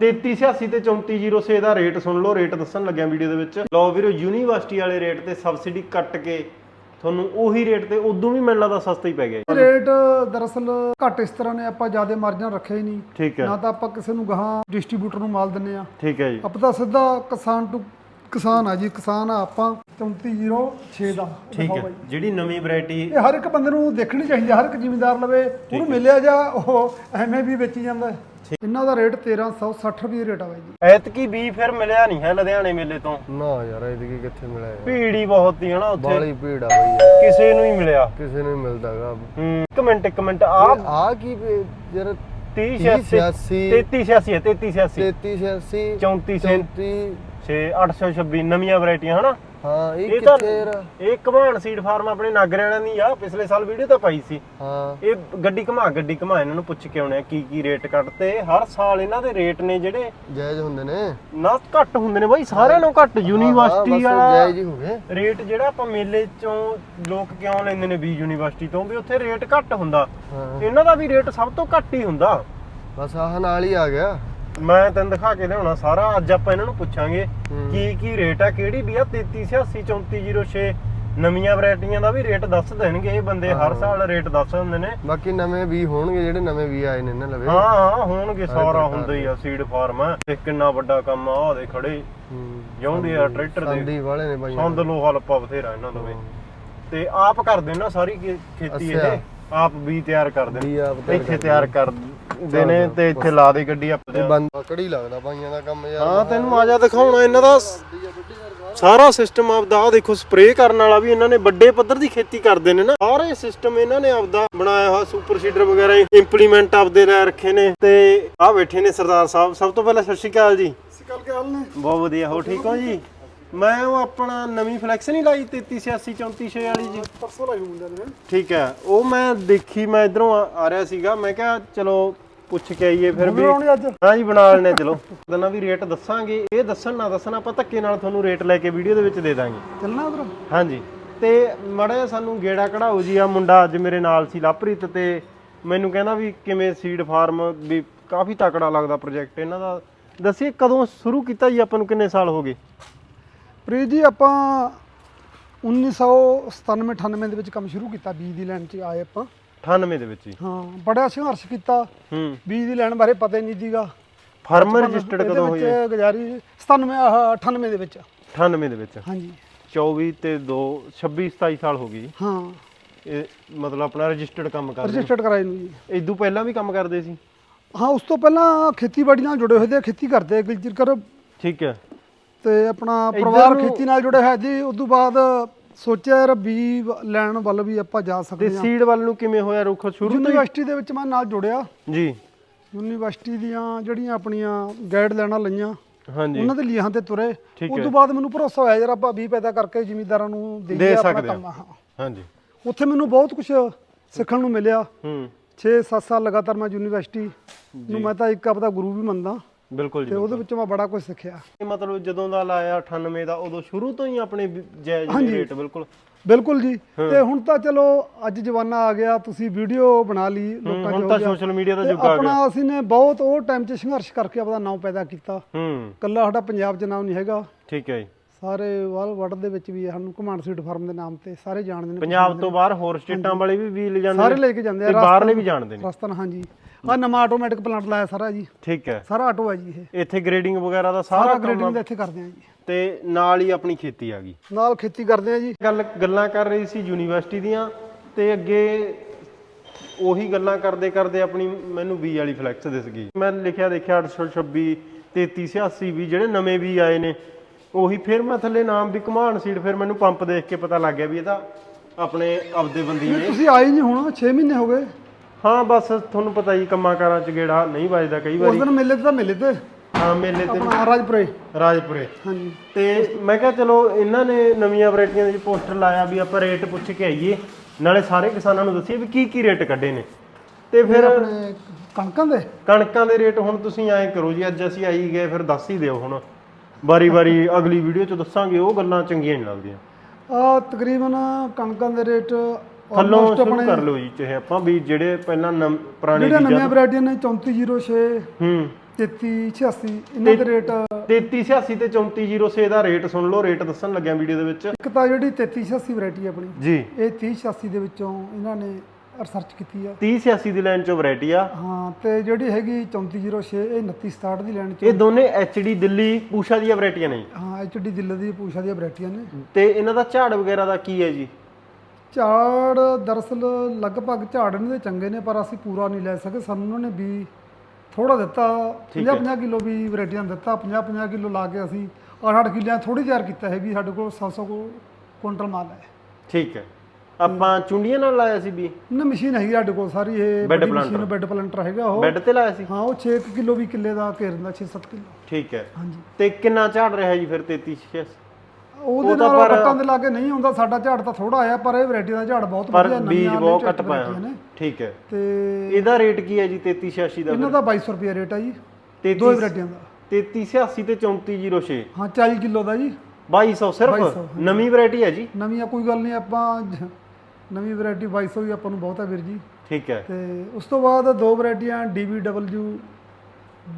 3386 ਤੇ 3406 ਦਾ ਰੇਟ ਸੁਣ ਲਓ ਰੇਟ ਦੱਸਣ ਲੱਗਿਆ ਵੀਡੀਓ ਦੇ ਵਿੱਚ। ਲਓ ਵੀਰੋ ਯੂਨੀਵਰਸਿਟੀ ਵਾਲੇ ਰੇਟ ਤੇ ਸਬਸਿਡੀ ਕੱਟ ਕੇ ਤੁਹਾਨੂੰ ਉਹੀ ਰੇਟ ਤੇ ਉਦੋਂ ਵੀ ਮੈਨੂੰ ਲੱਗਦਾ ਸਸਤਾ ਹੀ ਪੈ ਗਿਆ। ਰੇਟ ਦਰਅਸਲ ਘੱਟ ਇਸ ਤਰ੍ਹਾਂ ਨੇ ਆਪਾਂ ਜ਼ਿਆਦਾ ਮਾਰਜਨ ਰੱਖਿਆ ਹੀ ਨਹੀਂ। ਨਾ ਤਾਂ ਆਪਾਂ ਕਿਸੇ ਨੂੰ ਗਾਹਾਂ ਡਿਸਟ੍ਰੀਬਿਊਟਰ ਨੂੰ ਮਾਲ ਦਿੰਨੇ ਆ ਠੀਕ ਹੈ ਜੀ। ਆਪਾਂ ਤਾਂ ਸਿੱਧਾ ਕਿਸਾਨ ਟੂ ਕਿਸਾਨ ਆ ਜੀ ਕਿਸਾਨ ਆ ਆਪਾਂ 3406 ਦਾ। ਠੀਕ ਹੈ ਬਾਈ। ਜਿਹੜੀ ਨਵੀਂ ਵੈਰਾਈਟੀ ਇਹ ਹਰ ਇੱਕ ਬੰਦੇ ਨੂੰ ਦੇਖਣੀ ਚਾਹੀਦੀ ਹੈ ਹਰ ਇੱਕ ਜ਼ਿਮੀਂਦਾਰ ਲਵੇ ਉਹਨੂੰ ਮਿਲਿਆ ਜਾਂ ਉਹ ਐਵੇਂ ਵੀ ਵੇਚੀ ਜਾਂਦਾ ਹੈ। ਇਹਨਾਂ ਦਾ ਰੇਟ 1360 ਰੁਪਏ ਰੇਟ ਆ ਬਾਈ ਜੀ। ਐਤਕੀ ਵੀ ਫਿਰ ਮਿਲਿਆ ਨਹੀਂ ਹੈ ਲੁਧਿਆਣੇ ਮੇਲੇ ਤੋਂ। ਨਾ ਯਾਰ ਇਹਦੀ ਕਿੱਥੇ ਮਿਲਿਆ ਯਾਰ? ਭੀੜ ਹੀ ਬਹੁਤ ਸੀ ਹਨਾ ਉੱਥੇ। ਬਾਲੀ ਭੀੜ ਆ ਬਈ। ਕਿਸੇ ਨੂੰ ਹੀ ਮਿਲਿਆ। ਕਿਸੇ ਨੂੰ ਨਹੀਂ ਮਿਲਦਾਗਾ ਹੂੰ ਇੱਕ ਮਿੰਟ ਇੱਕ ਮਿੰਟ ਆ ਆ ਕੀ ਯਾਰ? 30 86 33 86 33 86 33 86 34 34 6 826 ਨਵੀਆਂ ਵੈਰਾਈਟੀਆਂ ਹਨਾ? ਹਾਂ ਇਹ ਤਾਂ ਕਿੱਥੇ ਯਾਰ ਇਹ ਸੀਡ ਫਾਰਮ ਆਪਣੇ ਨਾਗਰਿਆਣਾ ਦੀ ਆ ਪਿਛਲੇ ਸਾਲ ਵੀਡੀਓ ਤਾਂ ਪਾਈ ਸੀ। ਹਾਂ। ਇਹ ਗੱਡੀ ਘਮਾ ਗੱਡੀ ਘਮਾ ਇਹਨਾਂ ਨੂੰ ਪੁੱਛ ਕੇ ਆਉਣੇ ਆ ਕੀ ਕੀ ਰੇਟ ਕੱਟਤੇ ਹਰ ਸਾਲ ਇਹਨਾਂ ਦੇ ਰੇਟ ਨੇ ਜਿਹੜੇ ਜਾਇਜ਼ ਹੁੰਦੇ ਨੇ। ਨਾ ਘੱਟ ਹੁੰਦੇ ਨੇ ਬਾਈ ਸਾਰਿਆਂ ਨੂੰ ਘੱਟ ਯੂਨੀਵਰਸਿਟੀ ਵਾਲਾ ਜਾਇਜ਼ ਹੀ ਹੋ ਗਏ। ਰੇਟ ਜਿਹੜਾ ਆਪਾਂ ਮੇਲੇ ਚੋਂ ਲੋਕ ਕਿਉਂ ਲੈਂਦੇ ਨੇ ਵੀ ਯੂਨੀਵਰਸਿਟੀ ਤੋਂ ਵੀ ਉੱਥੇ ਰੇਟ ਘੱਟ ਹੁੰਦਾ। ਇਹਨਾਂ ਦਾ ਵੀ ਰੇਟ ਸਭ ਤੋਂ ਘੱਟ ਹੀ ਹੁੰਦਾ। ਬਸ ਆਹ ਨਾਲ ਹੀ ਆ ਗਿਆ। ਮੈਂ ਤੈਨੂੰ ਦਿਖਾ ਕੇ ਲਿਆਉਣਾ ਸਾਰਾ ਅੱਜ ਆਪਾਂ ਇਹਨਾਂ ਨੂੰ ਪੁੱਛਾਂਗੇ। ਕੀ ਕੀ ਰੇਟ ਆ ਕਿਹੜੀ ਵੀ ਆ 3386 3406 ਨਵੀਆਂ ਵੈਰਾਈਟੀਆਂ ਦਾ ਵੀ ਰੇਟ ਦੱਸ ਦੇਣਗੇ ਇਹ ਬੰਦੇ ਹਰ ਸਾਲ ਰੇਟ ਦੱਸ ਦਿੰਦੇ ਨੇ। ਬਾਕੀ ਨਵੇਂ ਵੀ ਹੋਣਗੇ ਜਿਹੜੇ ਨਵੇਂ ਵੀ ਆਏ ਨੇ ਨਾ ਲਵੇ। ਹਾਂ ਹਾਂ ਹੋਣਗੇ ਸਾਰਾ ਹੁੰਦਾ ਹੀ ਆ ਸੀਡ ਫਾਰਮ ਆ ਇਹ ਕਿੰਨਾ ਵੱਡਾ ਕੰਮ ਆ ਆਹ ਦੇ ਖੜੇ। ਜਾਉਂਦੇ ਆ ਟਰੈਕਟਰ ਦੇ। ਸੰਦੀ ਵਾਲੇ ਨੇ ਬਾਈ ਸੰਦ ਲੋਹਾ ਲੱਪਾ ਬਥੇਰਾ ਇਹਨਾਂ ਦਾ ਵੀ। ਤੇ ਆਪ ਕਰਦੇ ਨਾ ਸਾਰੀ ਖੇਤੀ ਅੱਛਾ। ਆਪ ਵੀ ਤਿਆਰ ਕਰਦੇ ਵੀ ਨੇ ਆਪ ਤਿਆਰ ਇੱਥੇ ਤਿਆਰ ਕਰਦੇ ਨੇ ਤੇ ਇੱਥੇ ਲਾ ਦੇ ਗੱਡੀ ਆਪਣੇ ਬੰਦ ਕੜੀ ਲੱਗਦਾ ਬਾਈਆਂ ਦਾ ਕੰਮ ਯਾਰ? ਹਾਂ ਤੈਨੂੰ ਆ ਜਾ ਦਿਖਾਉਣਾ ਇਹਨਾਂ ਦਾ। ਸਾਰਾ ਸਿਸਟਮ ਆਪਦਾ ਆ ਦੇਖੋ ਸਪਰੇਅ ਕਰਨ ਵਾਲਾ ਵੀ ਇਹਨਾਂ ਨੇ ਵੱਡੇ ਪੱਧਰ ਦੀ ਖੇਤੀ ਕਰਦੇ ਨੇ ਨਾ। ਸਾਰੇ ਸਿਸਟਮ ਇਹਨਾਂ ਨੇ ਆਪਦਾ ਬਣਾਇਆ ਹੋਇਆ ਸੁਪਰ ਸੀਡਰ ਵਗੈਰਾ ਇੰਪਲੀਮੈਂਟ ਆਪਦੇ ਲੈ ਰੱਖੇ ਨੇ ਤੇ ਆ ਬੈਠੇ ਨੇ ਸਰਦਾਰ ਸਾਹਿਬ। ਸਭ ਤੋਂ ਪਹਿਲਾਂ ਸਤਿ ਸ਼੍ਰੀ ਅਕਾਲ ਜੀ। ਕੇ ਹਾਲ ਨੇ? ਬਹੁਤ ਵਧੀਆ ਹੋ ਠੀਕ ਹੋ ਜੀ? ਮੈਂ ਉਹ ਆਪਣਾ ਨਵੀਂ ਫਲੈਕਸ ਨਹੀਂ ਲਾਈ 3386 3406 ਵਾਲੀ ਜੀ। ਪਰਸੋਂ ਲਾਈ ਮੁੰਡੇ ਨੇ ਠੀਕ ਹੈ ਉਹ ਮੈਂ ਦੇਖੀ ਮੈਂ ਇਧਰੋਂ ਆ ਰਿਹਾ ਸੀਗਾ ਮੈਂ ਕਿਹਾ ਚਲੋ ਪੁੱਛ ਕੇ ਆਈਏ ਫਿਰ ਵੀ। ਬਣਾਉਣੀ ਅੱਜ। ਹਾਂ ਜੀ ਬਣਾ ਲੈਣੇ ਚਲੋ। ਦਨਾ ਵੀ ਰੇਟ ਦੱਸਾਂਗੇ। ਇਹ ਦੱਸਣ ਨਾ ਦੱਸਣ ਆਪਾਂ ਧੱਕੇ ਨਾਲ ਤੁਹਾਨੂੰ ਰੇਟ ਲੈ ਕੇ ਵੀਡੀਓ ਦੇ ਵਿੱਚ ਦੇ ਦਾਂਗੇ। ਚੱਲਣਾ ਉਧਰ? ਹਾਂਜੀ ਤੇ ਮੜਾ ਸਾਨੂੰ ਗੇੜਾ ਕਢਾਓ ਜੀ। ਆ ਮੁੰਡਾ ਅੱਜ ਮੇਰੇ ਨਾਲ ਸੀ ਲਵਪ੍ਰੀਤ ਤੇ ਮੈਨੂੰ ਕਹਿੰਦਾ ਵੀ ਕਿਵੇਂ ਸੀਡ ਫਾਰਮ ਵੀ ਕਾਫੀ ਤਕੜਾ ਲੱਗਦਾ ਪ੍ਰੋਜੈਕਟ ਇਹਨਾਂ ਦਾ ਦੱਸਿਏ ਕਦੋਂ ਸ਼ੁਰੂ ਕੀਤਾ ਜੀ ਆਪਾਂ ਨੂੰ ਕਿੰਨੇ ਸਾਲ ਹੋ ਗਏ? ਪ੍ਰੀਤ ਜੀ ਆਪਾਂ 1997 98 ਦੇ ਵਿੱਚ ਕੰਮ ਸ਼ੁਰੂ ਕੀਤਾ ਬੀਜ ਦੀ ਲੈਣ 'ਚ ਆਏ ਆਪਾਂ। 98 ਦੇ ਵਿੱਚ ਜੀ। ਹਾਂ ਬੜਾ ਸੰਘਰਸ਼ ਕੀਤਾ। ਹੂੰ। ਬੀਜ ਦੀ ਲੈਣ ਬਾਰੇ ਪਤਾ ਹੀ ਨਹੀਂ ਸੀਗਾ। ਫਾਰਮ ਰਜਿਸਟਰਡ ਕਦੋਂ ਹੋਈ ਹੈ ਗੁਜ਼ਾਰੀ 97 ਆਹ 98 ਦੇ ਵਿੱਚ। 98 ਦੇ ਵਿੱਚ। ਹਾਂਜੀ। 24 ਤੇ 2 26 27 ਸਾਲ ਹੋ ਜੀ ਹਾਂ। ਇਹ ਮਤਲਬ ਆਪਣਾ ਰਜਿਸਟਰਡ ਕੰਮ ਕਰਦੇ ਰਜਿਸਟਰਡ ਕਰਾਏ ਨੂੰ ਜੀ। ਇਦੋਂ ਪਹਿਲਾਂ ਵੀ ਕੰਮ ਕਰਦੇ ਸੀ? ਹਾਂ ਉਸ ਤੋਂ ਪਹਿਲਾਂ ਖੇਤੀਬਾੜੀ ਨਾਲ ਜੁੜੇ ਹੋਏ ਤੇ ਖੇਤੀ ਕਰਦੇ ਐਗਰੀਕਲਚਰ ਠੀਕ ਹੈ। ਤੇ ਆਪਣਾ ਪਰਿਵਾਰ ਨੂੰ- ਖੇਤੀ ਨਾਲ ਜੁੜਿਆ ਹੈ ਜੀ ਉਸ ਤੋਂ ਬਾਅਦ ਸੋਚਿਆ ਯਾਰ ਬੀ ਲੈਣ ਵੱਲ ਵੀ ਆਪਾਂ ਜਾ ਤੇ ਸਕਦੇ ਹਾਂ। ਸੀਡ ਵੱਲ ਨੂੰ ਕਿਵੇਂ ਹੋਇਆ ਰੁੱਖ ਸ਼ੁਰੂ ਤੋਂ ਹੀ? ਯੂਨੀਵਰਸਿਟੀ ਦੇ ਵਿੱਚ ਮੈਂ ਨਾਲ ਜੁੜਿਆ। ਜੀ। ਯੂਨੀਵਰਸਿਟੀ ਦੀਆਂ ਜਿਹੜੀਆਂ ਆਪਣੀਆਂ ਗਾਈਡ ਲੈਣਾ ਲਈਆਂ ਹਾਂਜੀ। ਉਹਨਾਂ ਦੇ ਲੀਹਾਂ ਤੇ ਤੁਰੇ। ਠੀਕ ਉਸ ਹੈ। ਤੋਂ ਬਾਅਦ ਮੈਨੂੰ ਭਰੋਸਾ ਹੋਇਆ ਯਾਰ ਆਪਾਂ ਬੀ ਪੈਦਾ ਕਰਕੇ ਜ਼ਿਮੀਂਦਾਰਾਂ ਨੂੰ ਦੇ ਦੇਈਏ ਆਪਣਾ ਸਕਦੇ ਕੰਮ। ਹਾਂ। ਹਾਂਜੀ। ਉੱਥੇ ਮੈਨੂੰ ਬਹੁਤ ਕੁਝ ਸਿੱਖਣ ਨੂੰ ਮਿਲਿਆ। ਹੂੰ। 6-7 ਸਾਲ ਲਗਾਤਾਰ ਮੈਂ ਯੂਨੀਵਰਸਿਟੀ ਨੂੰ ਮੈਂ ਤਾਂ ਇੱਕ ਆਪਦਾ ਗੁਰੂ ਵੀ ਮੰਨਦਾ। ਬਿਲਕੁਲ ਤੇ ਜੀ ਉਹਦੇ ਵਿੱਚੋਂ ਮੈਂ ਬੜਾ ਕੁਝ ਸਿੱਖਿਆ। ਇਹ ਮਤਲਬ ਜਦੋਂ ਦਾ ਲਾਇਆ 98 ਦਾ ਉਦੋਂ ਸ਼ੁਰੂ ਤੋਂ ਹੀ ਆਪਣੇ ਜਾਇਜ਼ ਹਾਂਜੀ। ਰੇਟ ਬਿਲਕੁਲ। ਬਿਲਕੁਲ ਜੀ। ਤੇ ਹੁਣ ਤਾਂ ਚਲੋ ਅੱਜ ਜਵਾਨਾ ਆ ਗਿਆ ਤੁਸੀਂ ਵੀਡੀਓ ਬਣਾ ਲਈ ਲੋਕਾਂ ਹੁਣ ਤਾਂ ਸੋਸ਼ਲ ਮੀਡੀਆ ਦਾ ਤੇ ਯੁੱਗ ਆ ਗਿਆ। ਆਪਣਾ ਅਸੀਂ ਨੇ ਬਹੁਤ ਉਹ ਟਾਈਮ 'ਚ ਸੰਘਰਸ਼ ਕਰਕੇ ਆਪਦਾ ਨਾਮ ਪੈਦਾ ਕੀਤਾ। ਹੂੰ। ਕੱਲਾ ਸਾਡਾ ਪੰਜਾਬ 'ਚ ਨਾਮ ਨਹੀਂ ਹੈਗਾ। ਠੀਕ ਹੈ ਜੀ। ਸਾਰੇ ਵਾਲ ਵਰਲਡ ਦੇ ਵਿੱਚ ਵੀ ਸਾਨੂੰ ਘਮਾਣ ਸੀਡ ਫਾਰਮ ਦੇ ਨਾਮ ਤੇ ਸਾਰੇ ਜਾਣਦੇ ਨੇ ਪੰਜਾਬ ਤੋਂ ਬਾਹਰ ਹੋਰ ਸਟੇਟਾਂ ਵਾਲੇ ਵੀ ਵੀ ਲੈ ਜਾਂਦੇ ਸਾਰੇ ਲੈ ਕੇ ਜਾਂਦੇ ਆ ਬਾਹਰਲੇ ਵੀ ਜਾਣਦੇ ਨੇ। ਰਸਤਨ ਹਾਂਜੀ। ਆ ਨਵਾਂ ਆਟੋਮੈਟਿਕ ਪਲਾਂਟ ਲਾਇਆ ਸਾਰਾ ਜੀ। ਠੀਕ ਹੈ। ਸਾਰਾ ਆਟੋ ਹੈ ਜੀ ਇਹ। ਇੱਥੇ ਗ੍ਰੇਡਿੰਗ ਵਗੈਰਾ ਦਾ ਸਾਰਾ ਗ੍ਰੇਡਿੰਗ ਦਾ ਇੱਥੇ ਕਰਦੇ ਆ ਜੀ। ਤੇ ਨਾਲ ਹੀ ਆਪਣੀ ਖੇਤੀ ਆ ਗਈ। ਨਾਲ ਖੇਤੀ ਕਰਦੇ ਆ ਜੀ। ਗੱਲ ਗੱਲਾਂ ਕਰ ਰਹੀ ਸੀ ਯੂਨੀਵਰਸਿਟੀ ਦੀਆਂ ਤੇ ਅੱਗੇ ਉਹੀ ਗੱਲਾਂ ਕਰਦੇ ਕਰਦੇ ਆਪਣੀ ਮੈਨੂੰ ਵੀ ਵਾਲੀ ਫਲੈਕਸ ਦਿਸ ਗਈ। ਮੈਂ ਲਿਖਿਆ ਦੇਖਿਆ 826 3386 ਵੀ ਜਿਹੜੇ ਨਵੇਂ ਵੀ ਆਏ ਨੇ ਉਹੀ ਫਿਰ ਮੈਂ ਥੱਲੇ ਨਾਮ ਵੀ ਕਮਾਨ ਸੀਡ ਫਿਰ ਮੈਨੂੰ ਪੰਪ ਦੇਖ ਕੇ ਪਤਾ ਲੱਗ ਗਿਆ ਵੀ ਇਹਦਾ ਆਪਣੇ ਆਪਦੇ ਬੰਦੀ ਨੇ। ਤੁਸੀਂ ਆਏ ਨਹੀਂ ਹੁਣ 6 ਮਹੀਨੇ ਹੋ ਗਏ। ਹਾਂ ਬਸ ਤੁਹਾਨੂੰ ਪਤਾ ਹੀ ਕੰਮਾਂ ਕਾਰਾਂ ਚ ਗੇੜਾ ਨਹੀਂ ਵੱਜਦਾ ਕਈ ਉਸ ਵਾਰੀ ਦਿਨ ਮੇਲੇ ਤੇ ਤਾਂ ਮੇਲੇ ਤੇ। ਹਾਂ ਮੇਲੇ ਤੇ। ਆਪਣਾ ਰਾਜਪੁਰੇ। ਰਾਜਪੁਰੇ। ਹਾਂਜੀ। ਤੇ ਮੈਂ ਕਿਹਾ ਚਲੋ ਇਹਨਾਂ ਨੇ ਨਵੀਆਂ ਵੈਰਾਈਟੀਆਂ ਦੇ ਪੋਸਟਰ ਲਾਇਆ ਵੀ ਆਪਾਂ ਰੇਟ ਪੁੱਛ ਕੇ ਆਈਏ। ਨਾਲੇ ਸਾਰੇ ਕਿਸਾਨਾਂ ਨੂੰ ਦੱਸੀਏ ਵੀ ਕੀ ਕੀ ਰੇਟ ਕੱਢੇ ਨੇ। ਤੇ ਫਿਰ ਆਪਣੇ ਕਣਕਾਂ ਦੇ। ਕਣਕਾਂ ਦੇ ਰੇਟ ਹੁਣ ਤੁਸੀਂ ਐਂ ਕਰੋ ਜੀ ਅੱਜ ਅਸੀਂ ਆਈ ਗਏ ਫਿਰ ਦੱਸ ਹੀ ਦਿਓ ਹੁਣ। ਵਾਰੀ ਵਾਰੀ ਅਗਲੀ ਵੀਡੀਓ 'ਚ ਦੱਸਾਂਗੇ ਉਹ ਗੱਲਾਂ ਚੰਗੀਆਂ ਨਹੀਂ ਲੱਗਦੀਆਂ। ਆ ਤਕਰੀਬਨ ਕਣਕਾਂ ਦੇ ਰੇਟ ਥੱਲੋਂ almost ਸ਼ੁਰੂ ਕਰ ਲਓ ਜੀ ਚਾਹੇ ਆਪਾਂ ਵੀ ਜਿਹੜੇ ਪਹਿਲਾਂ ਪੁਰਾਣੀ ਜਿਹੜੇ ਨਵੀਆਂ ਵੈਰਾਈਟੀਆਂ ਨੇ 3406 ਹੂੰ। 3386 ਇਹਨਾਂ ਦੇ ਰੇਟ 3386 ਤੇ 3406 ਦਾ ਰੇਟ ਸੁਣ ਲਓ ਰੇਟ ਦੱਸਣ ਲੱਗਿਆ ਵੀਡੀਓ ਦੇ ਵਿੱਚ। ਇੱਕ ਤਾਂ ਜਿਹੜੀ 3386 ਵੈਰਾਈਟੀ ਆਪਣੀ ਜੀ। ਇਹ 3086 ਦੇ ਵਿੱਚੋਂ ਇਹਨਾਂ ਨੇ ਰਿਸਰਚ ਕੀਤੀ ਆ। 3086 ਦੀ ਲਾਈਨ ਚੋਂ ਵੈਰਾਈਟੀ ਆ। ਹਾਂ ਤੇ ਜਿਹੜੀ ਹੈਗੀ 3406 ਇਹ 2967 ਦੀ ਲਾਈਨ ਚ ਇਹ ਦੋਨੇ ਐਚਡੀ ਦਿੱਲੀ ਪੂਸ਼ਾ ਦੀਆਂ ਵੈਰਾਈਟੀਆਂ ਨੇ। ਹਾਂ ਐਚਡੀ ਦਿੱਲ ਦੀ ਪੂਸ਼ਾ ਦੀਆਂ ਵੈਰਾਈਟੀਆਂ ਨੇ। ਤੇ ਇਹਨਾਂ ਦਾ ਝਾੜ ਵਗੈਰਾ ਦਾ ਕੀ ਹੈ ਜੀ? ਝਾੜ ਦਰਅਸਲ ਲਗਭਗ ਝਾੜ ਇਹਨਾਂ ਦੇ ਚੰਗੇ ਨੇ ਪਰ ਅਸੀਂ ਪੂਰਾ ਨਹੀਂ ਲੈ ਸਕੇ। ਸਾਨੂੰ ਉਹਨਾਂ ਨੇ ਵੀ ਥੋੜਾ ਦਿੱਤਾ 50 50 ਕਿਲੋ ਵੀ ਵੈਰਾਈਟੀਆਂ ਦਿੱਤਾ। 50 50 ਕਿਲੋ ਲਾ ਕੇ ਅਸੀਂ 8-8 ਕਿੱਲਿਆਂ ਥੋੜੀ ਤਿਆਰ ਕੀਤਾ ਹੈ ਵੀ ਸਾਡੇ ਕੋਲ 700 ਕੋ ਕੁਇੰਟਲ ਮਾਲ ਹੈ। ਠੀਕ ਹੈ। ਆਪਾਂ ਚੁੰਡੀਆਂ ਨਾਲ ਲਾਇਆ ਸੀ ਵੀ ਨਾ ਮਸ਼ੀਨ ਹੈਗੀ ਸਾਡੇ ਕੋਲ ਸਾਰੀ ਇਹ planter। ਮਸ਼ੀਨ ਬੈੱਡ ਪਲੰਟਰ ਹੈਗਾ ਉਹ। ਬੈੱਡ ਤੇ ਲਾਇਆ ਸੀ? ਹਾਂ ਉਹ 6 ਕਿਲੋ ਵੀ ਕਿੱਲੇ ਦਾ ਘੇਰ ਦਿੰਦਾ 6-7 ਕਿਲੋ। ਠੀਕ ਹੈ। ਹਾਂਜੀ। ਤੇ ਕਿੰਨਾ ਝਾੜ ਰਿਹਾ ਜੀ ਫਿਰ 3386 ਉਹਦੇ ਉਹ ਤਾਂ ਨਾਲ ਵੱਟਾਂ ਦੇ ਲਾਗੇ ਨਹੀਂ ਹੁੰਦਾ ਸਾਡਾ ਝਾੜ ਤਾਂ ਥੋੜਾ ਆਇਆ ਪਰ ਇਹ ਵੈਰਾਈਟੀ ਦਾ ਝਾੜ ਬਹੁਤ ਵਧੀਆ ਬੀਜ ਨਵੀਆਂ ਬਹੁਤ ਘੱਟ ਪਾਇਆ। ਠੀਕ ਹੈ। ਤੇ ਇਹਦਾ ਰੇਟ ਕੀ ਹੈ ਜੀ 3386 ਦਾ ਇਹਨਾਂ ਦਾ 2200 ਰੁਪਏ ਰੇਟ ਆ ਜੀ 33 ਦੋ ਵੈਰਾਈਟੀਆਂ ਦਾ। 3386 ਤੇ 3406 ਹਾਂ 40 ਕਿਲੋ ਦਾ ਜੀ। 2200 ਸਿਰਫ? 2200, ਨਵੀਂ ਵੈਰਾਈਟੀ ਹੈ ਜੀ? ਨਵੀਂ ਆ ਕੋਈ ਗੱਲ ਨਹੀਂ ਆਪਾਂ ਨਵੀਂ ਵੈਰਾਈਟੀ 2200 ਵੀ ਆਪਾਂ ਨੂੰ ਬਹੁਤ ਹੈ ਵੀਰ ਜੀ। ਠੀਕ ਹੈ। ਤੇ ਉਸ ਤੋਂ ਬਾਅਦ ਦੋ ਵੈਰਾਈਟੀਆਂ DBW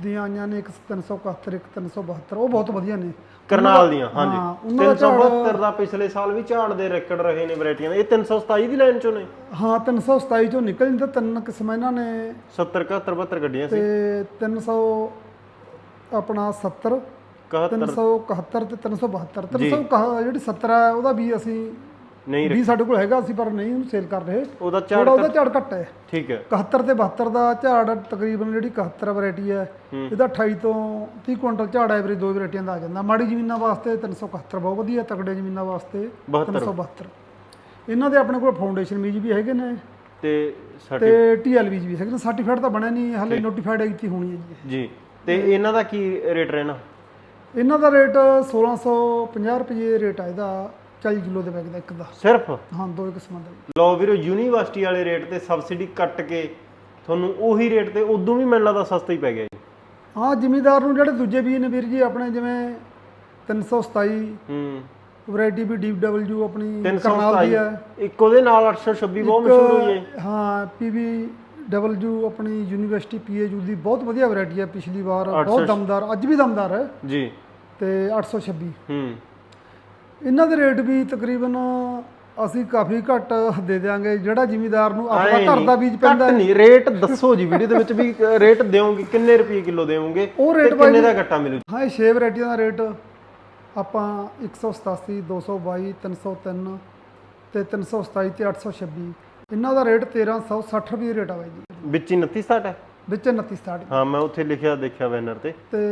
ਦੀਆਂ ਆਈਆਂ ਨੇ ਇੱਕ 371 ਇੱਕ 372 ਉਹ ਬਹੁਤ ਵਧੀਆ ਨੇ। ਕਰਨਾਲ ਦੀਆਂ ਹਾਂਜੀ। ਉਹਨਾਂ ਦਾ ਝਾੜ- 372 ਦਾ ਪਿਛਲੇ ਸਾਲ ਵੀ ਝਾੜ ਦੇ ਰੈਕਡ ਰਹੇ ਨੇ ਵੈਰਾਈਟੀਆਂ ਇਹ 327 ਦੀ ਲਾਈਨ ਚੋਂ ਨੇ? ਹਾਂ 327 ਚੋਂ ਨਿਕਲ ਜਾਂਦਾ ਤਿੰਨ ਕਿਸਮਾਂ ਇਹਨਾਂ ਨੇ। 70 71 72 ਗੱਡੀਆਂ ਸੀ। ਤੇ 300 ਆਪਣਾ 70 71 371 ਤੇ 372 300 ਜਿਹੜੀ 70 ਹੈ ਉਹਦਾ ਵੀ ਅਸੀਂ ਨਹੀਂ ਵੀ ਸਾਡੇ ਕੋਲ ਹੈਗਾ ਅਸੀਂ ਪਰ ਨਹੀਂ ਉਹਨੂੰ ਸੇਲ ਕਰ ਰਹੇ। ਉਹਦਾ ਝਾੜ ਥੋੜਾ ਉਹਦਾ ਝਾੜ ਘੱਟ ਹੈ। ਠੀਕ ਹੈ। 71 ਤੇ 72 ਦਾ ਝਾੜ ਤਕਰੀਬਨ ਜਿਹੜੀ 71 ਵੈਰਾਈਟੀ ਹੈ ਇਹਦਾ 28 ਤੋਂ 30 ਕੁਇੰਟਲ ਝਾੜ ਐਵਰੇਜ ਦੋ ਵੈਰਾਈਟੀਆਂ ਦਾ ਆ ਜਾਂਦਾ। ਮਾੜੀ ਜ਼ਮੀਨਾਂ ਵਾਸਤੇ 371 ਬਹੁਤ ਵਧੀਆ। ਤਕੜੇ ਜ਼ਮੀਨਾਂ ਵਾਸਤੇ 72 372 ਇਹਨਾਂ ਦੇ ਆਪਣੇ ਕੋਲ ਫਾਊਂਡੇਸ਼ਨ ਬੀਜ ਵੀ ਹੈਗੇ ਨੇ। ਤੇ ਸਾਡੇ ਤੇ ਟੀਐਲ ਬੀਜ ਵੀ ਹੈਗੇ ਨੇ। ਸਰਟੀਫਾਈਡ ਤਾਂ ਬਣਿਆ ਨਹੀਂ ਹਾਲੇ ਨੋਟੀਫਾਈਡ ਐਗਤੀ ਹੋਣੀ ਹੈ ਜੀ। ਜੀ। ਤੇ ਇਹਨਾਂ ਦਾ ਕੀ ਰੇਟ ਰਹਿਣਾ? ਇਹਨਾਂ ਦਾ ਰੇਟ 1650 ਰੁਪਏ ਰੇਟ ਆ ਇਹਦਾ। 40 ਕਿਲੋ ਦੇ ਬੈਗ ਦਾ ਇੱਕ ਦਾ। ਸਿਰਫ? ਹਾਂ ਦੋ ਕਿਸਮਾਂ ਦਾ। ਲਓ ਵੀਰੋ ਯੂਨੀਵਰਸਿਟੀ ਵਾਲੇ ਰੇਟ ਤੇ ਸਬਸਿਡੀ ਕੱਟ ਕੇ ਤੁਹਾਨੂੰ ਉਹੀ ਰੇਟ ਤੇ ਉਦੋਂ ਵੀ ਮੈਨੂੰ ਲੱਗਦਾ ਸਸਤਾ ਹੀ ਪੈ ਗਿਆ ਜੀ। ਹਾਂ ਜ਼ਿਮੀਦਾਰ ਨੂੰ ਜਿਹੜੇ ਦੂਜੇ ਬੀਜ ਨੇ ਵੀਰ ਜੀ ਆਪਣੇ ਜਿਵੇਂ 327 ਹੂੰ। ਵੈਰਾਈਟੀ ਵੀ DW ਆਪਣੀ ਕਰਨਾਲ ਦੀ 327 ਹੈ। ਇੱਕ ਉਹਦੇ ਨਾਲ 826 ਬਹੁਤ ਮਸ਼ਹੂਰ ਹੋਈ ਹੈ। ਹਾਂ PB ਡਬਲਯੂ ਆਪਣੀ ਯੂਨੀਵਰਸਿਟੀ ਪੀਏਯੂ ਦੀ ਬਹੁਤ ਵਧੀਆ ਵੈਰਾਈਟੀ ਹੈ ਪਿਛਲੀ ਵਾਰ ਬਹੁਤ ਦਮਦਾਰ ਅੱਜ ਵੀ ਦਮਦਾਰ ਹੈ। ਜੀ। ਤੇ 826 ਹੂੰ। ਇਹਨਾਂ ਦੇ ਰੇਟ ਵੀ ਤਕਰੀਬਨ ਅਸੀਂ ਕਾਫੀ ਘੱਟ ਦੇ ਦਿਆਂਗੇ ਜਿਹੜਾ ਜ਼ਿਮੀਦਾਰ ਨੂੰ ਆਪਣਾ ਘਰ ਦਾ ਬੀਜ ਪੈਂਦਾ ਘੱਟ ਨਹੀਂ ਰੇਟ ਦੱਸੋ ਜੀ ਵੀਡੀਓ ਦੇ ਵਿੱਚ ਵੀ ਰੇਟ ਦਿਓਗੇ ਕਿੰਨੇ ਰੁਪਏ ਕਿਲੋ ਦੇਵੋਗੇ ਉਹ ਰੇਟ ਕਿੰਨੇ ਦਾ ਗੱਟਾ ਮਿਲੂ? ਹਾਂ ਇਹ 6 ਵੈਰਾਈਟੀਆਂ ਦਾ ਰੇਟ ਆਪਾਂ 187 222 303 ਤੇ 327 ਤੇ 826 ਇਹਨਾਂ ਦਾ ਰੇਟ 1360 ਰੁਪਏ ਰੇਟ ਆ ਬਾਈ ਜੀ। ਵਿੱਚ ਹੀ 29 ਸਟਾਰਟ ਹੈ? ਵਿੱਚ 29 ਸਟਾਰਟ ਹਾਂ ਮੈਂ ਉੱਥੇ ਲਿਖਿਆ ਦੇਖਿਆ ਬੈਨਰ ਤੇ। ਤੇ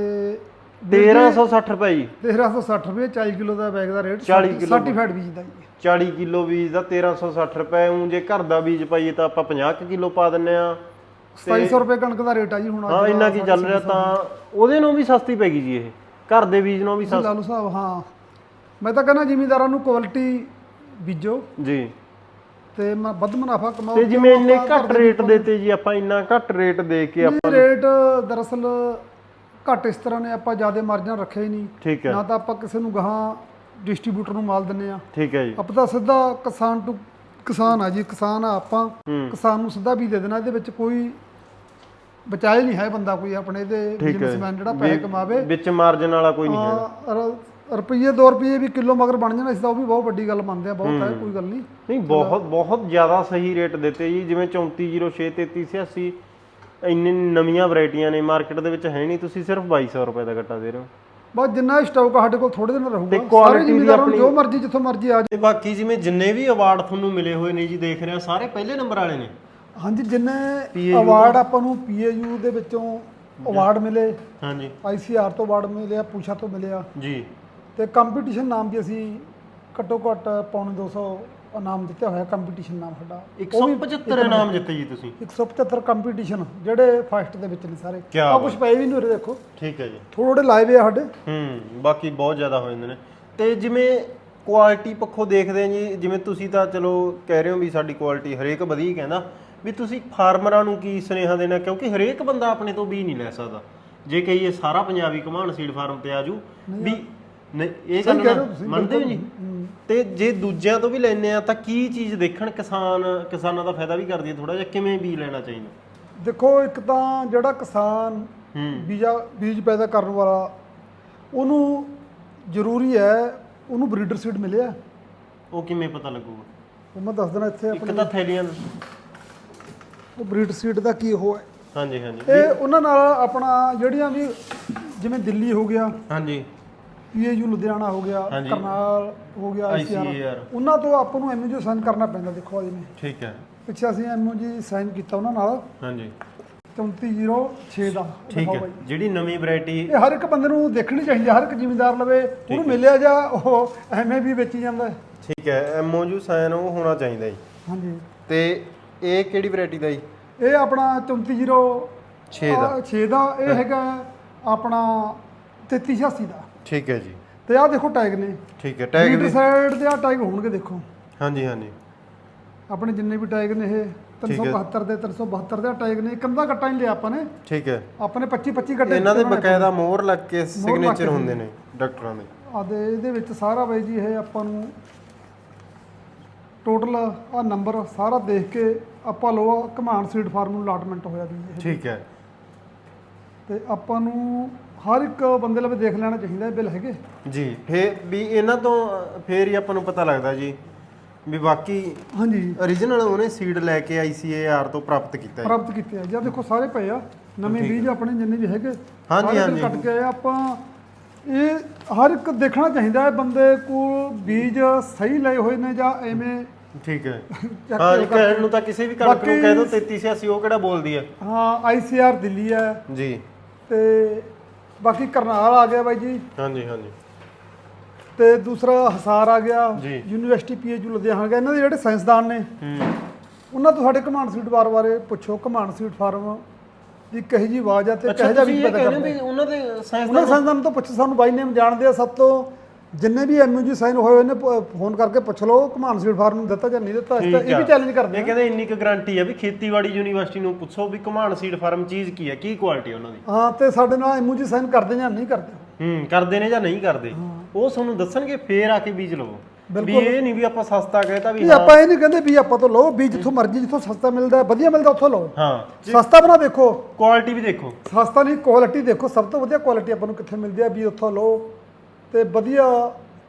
1360 ਰੁਪਏ ਜੀ। 1360 ਰੁਪਏ 40 ਕਿਲੋ ਦਾ ਬੈਗ ਦਾ ਰੇਟ 40 ਕਿਲੋ ਸਰਟੀਫਾਈਡ ਬੀਜ ਦਾ ਜੀ 40 ਕਿਲੋ ਬੀਜ ਦਾ 1360 ਰੁਪਏ ਉਂ ਜੇ ਘਰ ਦਾ ਬੀਜ ਪਾਈਏ ਤਾਂ ਆਪਾਂ 50 ਕਿਲੋ ਪਾ ਦਿੰਨੇ ਆ। 2700 ਰੁਪਏ ਕਣਕ ਦਾ ਰੇਟ ਆ ਜੀ ਹੁਣ ਹਾਂ ਇੰਨਾ ਕੀ ਚੱਲ ਰਿਹਾ ਤਾਂ ਉਹਦੇ ਨੂੰ ਵੀ ਸਸਤੀ ਪੈ ਗਈ ਜੀ ਇਹ। ਘਰ ਦੇ ਬੀਜ ਨੂੰ ਵੀ ਦਾ ਲਾਲੂ ਸਾਹਿਬ ਹਾਂ। ਮੈਂ ਤਾਂ ਕਹਿੰਦਾ ਜ਼ਿਮੀਂਦਾਰਾਂ ਨੂੰ ਕੁਆਲਿਟੀ ਬੀਜੋ। ਜੀ। ਤੇ ਮੈਂ ਵੱਧ ਮੁਨਾਫਾ ਕਮਾਓ ਤੇ ਜਿਵੇਂ ਇੰਨੇ ਘੱਟ ਰੇਟ ਦੇਤੇ ਜੀ ਆਪਾਂ ਇੰਨਾ ਘੱਟ ਰੇਟ ਦੇ ਕੇ ਆਪਾਂ ਰੇਟ ਦਰਅਸਲ ਘੱਟ ਇਸ ਤਰ੍ਹਾਂ ਨੇ ਆਪਾਂ ਜ਼ਿਆਦਾ ਮਾਰਜਨ ਰੱਖਿਆ ਹੀ ਨਹੀਂ। ਠੀਕ ਹੈ। ਨਾ ਤਾਂ ਆਪਾਂ ਕਿਸੇ ਨੂੰ ਗਾਹਾਂ ਡਿਸਟ੍ਰੀਬਿਊਟਰ ਨੂੰ ਮਾਲ ਦਿੰਨੇ ਆ ਠੀਕ ਹੈ ਜੀ। ਆਪਾਂ ਤਾਂ ਸਿੱਧਾ ਕਿਸਾਨ ਟੂ ਕਿਸਾਨ ਆ ਜੀ ਕਿਸਾਨ ਆ ਆਪਾਂ। ਕਿਸਾਨ ਨੂੰ ਸਿੱਧਾ ਵੀ ਦੇ ਦੇਣਾ ਇਹਦੇ ਵਿੱਚ ਕੋਈ ਬਚਾਏ ਨਹੀਂ ਹੈ ਬੰਦਾ ਕੋਈ ਆਪਣੇ ਹੈ ਬਿਜ਼ਨਸਮੈਨ ਜਿਹੜਾ ਪੈਸੇ ਕਮਾਵੇ। ਵਿੱਚ ਮਾਰਜਨ ਵਾਲਾ ਕੋਈ ਨਹੀਂ ਹਾਂ, ਰੁਪਈਏ 2 ਰੁਪਈਏ ਵੀ ਕਿਲੋ ਮਗਰ ਬਣ ਜਾਣਾ ਇਸ ਦਾ ਉਹ ਵੀ ਬਹੁਤ ਵੱਡੀ ਗੱਲ ਮੰਨਦੇ ਆ ਬਹੁਤ ਹੈ ਕੋਈ ਗੱਲ ਨਹੀਂ। ਨਹੀਂ ਬਹੁਤ ਬਹੁਤ ਜ਼ਿਆਦਾ ਸਹੀ ਰੇਟ ਦਿੱਤੇ ਜੀ ਜਿਵੇਂ 3406 3386 ਇੰਨੇ ਨਵੀਆਂ ਵੈਰਾਈਟੀਆਂ ਨੇ ਮਾਰਕੀਟ ਦੇ ਵਿੱਚ ਹੈ ਨਹੀਂ ਤੁਸੀਂ ਸਿਰਫ 2200 ਰੁਪਏ ਦਾ ਗੱਟਾ ਦੇ ਰਹੇ ਹੋ। ਬਸ ਜਿੰਨਾ ਸਟਾਕ ਸਾਡੇ ਕੋਲ ਥੋੜੇ ਦਿਨ ਰਹੂਗਾ। ਤੇ quality ਸਾਰੇ ਦੀ ਜ਼ਿਮੀਦਾਰਾਂ ਨੂੰ ਆਪਣੀ- ਜੋ ਮਰਜ਼ੀ ਜਿੱਥੋਂ ਮਰਜ਼ੀ ਆ ਤੇ ਬਾਕੀ ਜਿਵੇਂ ਜਿੰਨੇ ਵੀ ਅਵਾਰਡ ਤੁਹਾਨੂੰ ਮਿਲੇ ਹੋਏ ਨੇ ਜੀ ਦੇਖ ਰਹੇ ਹੋ ਸਾਰੇ ਪਹਿਲੇ ਨੰਬਰ ਵਾਲੇ ਨੇ। ਜਾਓ ਹਾਂਜੀ ਜਿੰਨੇ PAU ਅਵਾਰਡ ਆਪਾਂ ਨੂੰ ਪੀਏਯੂ ਦੇ ਵਿੱਚੋਂ ਅਵਾਰਡ ਮਿਲੇ। ਹਾਂਜੀ। ਆਈਸੀਆਰ ਤੋਂ ਅਵਾਰਡ ਮਿਲਿਆ ਪੂਸ਼ਾ ਤੋਂ ਮਿਲਿਆ। ਜੀ। ਤੇ ਕੰਪੀਟੀਸ਼ਨ ਨਾਮ ਵੀ ਅਸੀਂ ਘੱਟੋ ਘੱਟ ਪੌਣੇ 200 ਇਨਾਮ ਦਿੱਤੇ ਹੋਇਆ ਕੰਪੀਟੀਸ਼ਨ ਨਾਮ ਸਾਡਾ। 175 ਇਨਾਮ ਜਿੱਤੇ ਜੀ ਤੁਸੀਂ। 175 ਕੰਪੀਟੀਸ਼ਨ ਜਿਹੜੇ ਫਸਟ ਦੇ ਵਿੱਚ ਨੇ ਸਾਰੇ। ਕਿਆ ਆ ਕੁਝ ਪਏ ਵੀ ਨਹੀਂ ਉਰੇ ਦੇਖੋ। ਠੀਕ ਹੈ ਜੀ। ਥੋੜੇ ਲਾਏ ਵੇ ਆ ਸਾਡੇ। ਹੂੰ ਬਾਕੀ ਬਹੁਤ ਜ਼ਿਆਦਾ ਹੋ ਜਾਂਦੇ ਨੇ। ਤੇ ਜਿਵੇਂ ਕੁਆਲਿਟੀ ਪੱਖੋਂ ਦੇਖਦੇ ਆ ਜੀ ਜਿਵੇਂ ਤੁਸੀਂ ਤਾਂ ਚਲੋ ਕਹਿ ਰਹੇ ਹੋ ਵੀ ਸਾਡੀ ਕੁਆਲਿਟੀ ਹਰੇਕ ਵਧੀਆ ਕਹਿੰਦਾ ਵੀ ਤੁਸੀਂ ਫਾਰਮਰਾਂ ਨੂੰ ਕੀ ਸੁਨੇਹਾ ਦੇਣਾ? ਕਿਉਂਕਿ ਹਰੇਕ ਬੰਦਾ ਆਪਣੇ ਤੋਂ ਵੀ ਨਹੀਂ ਲੈ ਸਕਦਾ। ਜੇ ਕਹੀਏ ਸਾਰਾ ਪੰਜਾਬੀ ਕਮਾਣ ਸੀਡ ਫਾਰਮ ਤੇ ਆਜੂ ਵੀ ਨਹੀਂ ਇਹ ਗੱਲ ਨਾ ਮੰਨਦੇ ਹੋ ਜੀ? ਤੇ ਜੇ ਦੂਜਿਆਂ ਤੋਂ ਵੀ ਲੈਣੇ ਆ ਤਾਂ ਕੀ ਚੀਜ਼ ਦੇਖਣ ਕਿਸਾਨ ਕਿਸਾਨਾਂ ਦਾ ਫਾਇਦਾ ਵੀ ਕਰਦੀ ਹੈ ਥੋੜਾ ਜਿਹਾ? ਕਿਵੇਂ ਵੀ ਲੈਣਾ ਚਾਹੀਦਾ? ਦੇਖੋ ਇੱਕ ਤਾਂ ਜਿਹੜਾ ਕਿਸਾਨ ਹੂੰ। ਬੀਜਾ ਬੀਜ ਪੈਦਾ ਕਰਨ ਵਾਲਾ ਉਹਨੂੰ ਜ਼ਰੂਰੀ ਹੈ ਉਹਨੂੰ ਬਰੀਡਰ ਸੀਡ ਮਿਲਿਆ। ਉਹ ਕਿਵੇਂ ਪਤਾ ਲੱਗੂਗਾ? ਉਹ ਮੈਂ ਦੱਸ ਦੇਣਾ ਇੱਥੇ ਇੱਕ ਆਪਣੇ ਤਾਂ ਥੈਲੀਅਨ ਉਹ ਬਰੀਡ ਸੀਡ ਦਾ ਕੀ ਉਹ ਹੈ? ਹਾਂਜੀ ਹਾਂਜੀ। ਇਹ ਉਹਨਾਂ ਨਾਲ ਆਪਣਾ ਜਿਹੜੀਆਂ ਵੀ ਜਿਵੇਂ ਦਿੱਲੀ ਹੋ ਗਿਆ। ਹਾਂਜੀ। ਪੀਏਯੂ ਲੁਧਿਆਣਾ ਹੋ ਗਿਆ ਹਾਂਜੀ। ਕਰਨਾਲ ਹੋ ਗਿਆ ICAR ਉਹਨਾਂ ਤੋਂ ਆਪਾਂ ਨੂੰ ਐਮਯੂ ਸਾਈਨ ਕਰਨਾ ਪੈਂਦਾ ਦੇਖੋ ਜਿਵੇਂ ਠੀਕ ਹੈ। ਪਿੱਛੇ ਅਸੀਂ ਐਮਯੂ ਸਾਈਨ ਕੀਤਾ ਉਹਨਾਂ ਨਾਲ। ਹਾਂਜੀ। 3406 ਦਾ ਠੀਕ ਦਿਖਾਓ ਹੈ ਬਾਈ। ਜਿਹੜੀ ਨਵੀਂ ਵੈਰਾਈਟੀ ਇਹ ਹਰ ਇੱਕ ਬੰਦੇ ਨੂੰ ਦੇਖਣੀ ਚਾਹੀਦੀ ਹੈ ਹਰ ਇੱਕ ਜ਼ਿਮੀਂਦਾਰ ਲਵੇ ਉਹਨੂੰ ਮਿਲਿਆ ਜਾਂ ਉਹ ਐਵੇਂ ਵੀ ਵੇਚੀ ਜਾਂਦਾ ਹੈ। ਠੀਕ ਹੈ ਐਮਓਯੂ ਸਾਈਨ ਉਹ ਹੋਣਾ ਚਾਹੀਦਾ ਜੀ। ਹਾਂਜੀ। ਤੇ ਇਹ ਕਿਹੜੀ ਵੈਰਾਈਟੀ ਦਾ ਜੀ? ਇਹ ਆਪਣਾ 3406 6 ਦਾ। 6 ਦਾ ਇਹ ਹੈਗਾ ਆਪਣਾ 3386 ਦਾ। ਠੀਕ ਹੈ ਜੀ। ਤੇ ਆਹ ਦੇਖੋ ਟੈਗ ਨੇ। ਠੀਕ ਹੈ ਟੈਗ ਵੀ ਸਾਈਡ ਤੇ ਆ ਟੈਗ ਹੋਣਗੇ ਦੇਖੋ। ਹਾਂਜੀ ਹਾਂਜੀ। ਆਪਣੇ ਜਿੰਨੇ ਵੀ ਟੈਗ ਨੇ ਇਹ ਠੀਕ ਹੈ। 372 ਦੇ 372 ਦੇ ਟੈਗ ਨੇ। ਕੰਦਾ ਕੱਟਾ ਨਹੀਂ ਲਿਆ ਆਪਾਂ ਨੇ। ਠੀਕ ਹੈ। ਆਪਾਂ ਨੇ 25 25 ਕੱਟੇ ਇਹਨਾਂ ਦੇ ਬਕਾਇਦਾ ਮੋਹਰ ਲੱਗ ਕੇ ਸਿਗਨੇਚਰ ਹੁੰਦੇ ਨੇ ਡਾਕਟਰਾਂ ਦੇ। ਆ ਦੇ ਇਹਦੇ ਵਿੱਚ ਸਾਰਾ ਬਾਈ ਜੀ ਇਹ ਆਪਾਂ ਨੂੰ ਟੋਟਲ ਆ ਨੰਬਰ ਸਾਰਾ ਦੇਖ ਕੇ ਆਪਾਂ ਲੋ ਕਮਾਨ ਸੀਡ ਫਾਰਮ ਨੂੰ ਅਲਾਟਮੈਂਟ ਹੋਇਆ ਇਹ। ਠੀਕ ਹੈ। ਤੇ ਆਪਾਂ ਨੂੰ ਹਰ ਇੱਕ ਬੰਦੇ ਲਵੇ ਦੇਖ ਲੈਣਾ ਚਾਹੀਦਾ ਇਹ ਬਿੱਲ ਹੈਗੇ। ਜੀ ਫੇਰ ਵੀ ਇਹਨਾਂ ਤੋਂ ਅ, ਫੇਰ ਹੀ ਆਪਾਂ ਨੂੰ ਪਤਾ ਲੱਗਦਾ ਜੀ ਵੀ ਬਾਕੀ ਹਾਂਜੀ। origignal ਉਹਨੇ ਸੀਡ ਲੈ ਕੇ ICAR ਤੋਂ ਪ੍ਰਾਪਤ ਕੀਤਾ ਹੈ ਪ੍ਰਾਪਤ ਕੀਤੇ ਆ। ਜਾਂ ਦੇਖੋ ਸਾਰੇ ਪਏ ਆ ਨਵੇਂ ਬੀਜ ਆਪਣੇ ਜਿੰਨੇ ਵੀ ਹੈਗੇ ਹਾਂਜੀ, ਸਾਰੇ ਹਾਂਜੀ। ਕੱਟ ਕੇ ਆਏ ਆ। ਆਪਾਂ ਇਹ ਹਰ ਇੱਕ ਦੇਖਣਾ ਚਾਹੀਦਾ ਹੈ ਬੰਦੇ ਕੋਲ ਬੀਜ ਸਹੀ ਲਏ ਹੋਏ ਨੇ ਜਾਂ ਐਵੇਂ ਠੀਕ ਹੈ। ਚੱਕ ਹਾਂ ਕੇ ਕਹਿਣ ਨੂੰ ਤਾਂ ਕਿਸੇ ਵੀ ਕਣਕ ਨੂੰ ਬਾਕੀ- ਕਹਿ ਦੋ 3386 ਉਹ ਕਿਹੜਾ ਬੋਲਦੀ ਹੈ? ਹਾਂ ਆਈਸੀਆਰ ਦਿੱਲੀ ਹੈ। ਜੀ। ਤੇ ਬਾਕੀ ਕਰਨਾਲ ਆ ਗਿਆ ਬਾਈ ਜੀ। ਹਾਂਜੀ ਹਾਂਜੀ। ਤੇ ਦੂਸਰਾ ਹਸਾਰ ਆ ਗਿਆ। ਜੀ। ਯੂਨੀਵਰਸਿਟੀ ਪੀਏਯੂ ਲੁਧਿਆਣਾ ਗਿਆ। ਇਹਨਾਂ ਦੇ ਜਿਹੜੇ ਸਾਇੰਸਦਾਨ ਨੇ ਹੂੰ। ਉਹਨਾਂ ਤੋਂ ਸਾਡੇ ਕਮਾਂਡ ਸੀਟ ਬਾਰ ਬਾਰੇ ਪੁੱਛੋ। ਕਮਾਂਡ ਸੀਟ ਫਾਰਮ ਦੀ ਕਹੀ ਜੀ ਆਵਾਜ਼ ਆ ਤੇ ਅੱਛਾ ਕਹੇ ਜਾ ਤੁਸੀਂ ਵੀ ਇਹ ਪਤਾ ਕਹਿੰਦੇ ਕਰਦੇ ਵੀ ਉਹਨਾਂ ਦੇ ਉਹਨਾਂ ਸਾਇੰਸਦਾਨ ਤੋਂ ਪੁੱਛ। ਸਾਨੂੰ ਬਾਈ ਨੇਮ ਜਾਣਦੇ ਆ ਸਭ ਤੋਂ। ਜਿੰਨੇ ਵੀ ਐਮਯੂਜੀ ਸਾਈਨ ਹੋਏ ਹੋਏ ਨੇ ਫੋਨ ਕਰਕੇ ਪੁੱਛ ਲਓ ਕਮਾਂਡ ਸੀਟ ਫਾਰਮ ਨੂੰ ਦਿੱਤਾ ਜਾਂ ਨਹੀਂ ਦਿੱਤਾ ਇਸ ਇਹ ਵੀ ਚੈਲੰਜ ਕਰਦੇ ਇਹ ਆ। ਕਹਿੰਦੇ ਇੰਨੀ ਕੁ ਗਾਰੰਟੀ ਹੈ ਵੀ ਖੇਤੀਬਾੜੀ ਯੂਨੀਵਰਸਿਟੀ ਨੂੰ ਪੁੱਛੋ ਵੀ ਘਮਾਣ ਸੀਡ ਫਾਰਮ ਚੀਜ਼ ਕੀ ਹੈ ਕੀ ਕੁਆਲਿਟੀ ਉਹਨਾਂ ਦੀ? ਹਾਂ ਤੇ ਸਾਡੇ ਨਾਲ ਐਮਯੂਜੀ ਸਾਈਨ ਕਰਦੇ ਜਾਂ ਨਹੀਂ ਕਰਦੇ? ਹੂੰ ਕਰਦੇ ਨੇ ਜਾਂ ਨਹੀਂ ਕਰਦੇ? ਉਹ ਤੁਹਾਨੂੰ ਦੱਸਣਗੇ ਫੇਰ ਆ ਕੇ ਬੀਜ ਲਵੋ। ਵੀ ਇਹ ਨਹੀਂ ਵੀ ਆਪਾਂ ਸਸਤਾ ਕਹਿਤਾ ਵੀ ਇਹ ਆਪਾਂ ਇਹ ਨਹੀਂ ਕਹਿੰਦੇ ਵੀ ਆਪਾਂ ਤੋਂ ਲਓ ਵੀ ਜਿੱਥੋਂ ਮਰਜ਼ੀ ਜਿੱਥੋਂ ਸਸਤਾ ਮਿਲਦਾ ਹੈ ਵਧੀਆ ਮਿਲਦਾ ਉੱਥੋਂ ਲਓ। ਹਾਂ। ਸਸਤਾ ਬਣਾ ਦੇਖੋ। ਕੁਆਲਿਟੀ ਵੀ ਦੇਖੋ। ਸਸਤਾ ਨਹੀਂ ਕੁਆਲਿਟੀ ਦੇਖੋ ਸਭ ਤੋਂ ਵਧੀਆ ਕੁਆਲਿਟੀ ਆਪਾਂ ਨੂੰ ਕਿੱਥੇ ਮਿਲਦੀ ਹੈ ਵੀ ਉੱਥੋਂ ਲਓ। ਤੇ ਵਧੀਆ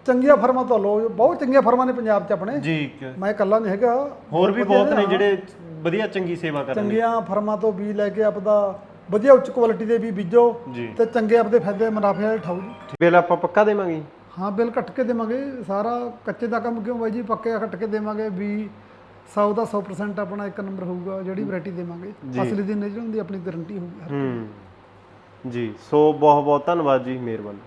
ਚੰਗੀਆਂ ਫਰਮਾਂ ਤੋਂ ਲਓ ਬਹੁਤ ਚੰਗੀਆਂ ਫਰਮਾਂ ਨੇ ਪੰਜਾਬ 'ਚ ਆਪਣੇ। ਜੀ। ਮੈਂ ਇਕੱਲਾ ਨਹੀਂ ਹੈਗਾ। ਹੋਰ ਵੀ ਬਹੁਤ ਨੇ। ਜਿਹੜੇ ਵਧੀਆ ਚੰਗੀ ਸੇਵਾ ਕਰਨ ਚੰਗੀਆਂ ਫਰਮਾਂ ਤੋਂ ਬੀਜ ਲੈ ਕੇ ਆਪਦਾ ਵਧੀਆ ਉੱਚ ਕੁਆਲਿਟੀ ਦੇ ਵੀ ਬੀਜੋ ਤੇ ਚੰਗੇ ਆਪਦੇ ਫਾਇਦੇ ਮੁਨਾਫੇ ਵਾਲੇ ਠਾਓ ਜੀ। ਬਿੱਲ ਆਪਾਂ ਪੱਕਾ ਦੇਵਾਂਗੇ? ਹਾਂ ਬਿੱਲ ਕੱਟ ਕੇ ਦੇਵਾਂਗੇ। ਸਾਰਾ ਕੱਚੇ ਦਾ ਕੰਮ ਕਿਉਂ ਬਾਈ ਜੀ? ਪੱਕੇ ਕੱਟ ਕੇ ਦੇਵਾਂਗੇ ਵੀ 100 ਦਾ 100% ਆਪਣਾ ਇੱਕ ਨੰਬਰ ਹੋਊਗਾ ਜਿਹੜੀ ਵੈਰਾਈਟੀ ਦੇਵਾਂਗੇ। ਅਸਲੀ ਦੀ ਨੇਚਰ ਹੁੰਦੀ ਆਪਣੀ ਗਾਰੰਟੀ ਹੋਊਗੀ ਹੂੰ। ਜੀ ਸੋ ਬਹੁਤ ਬਹੁਤ ਧੰਨਵਾਦ ਜੀ ਮਿਹਰਬਾਨੀ।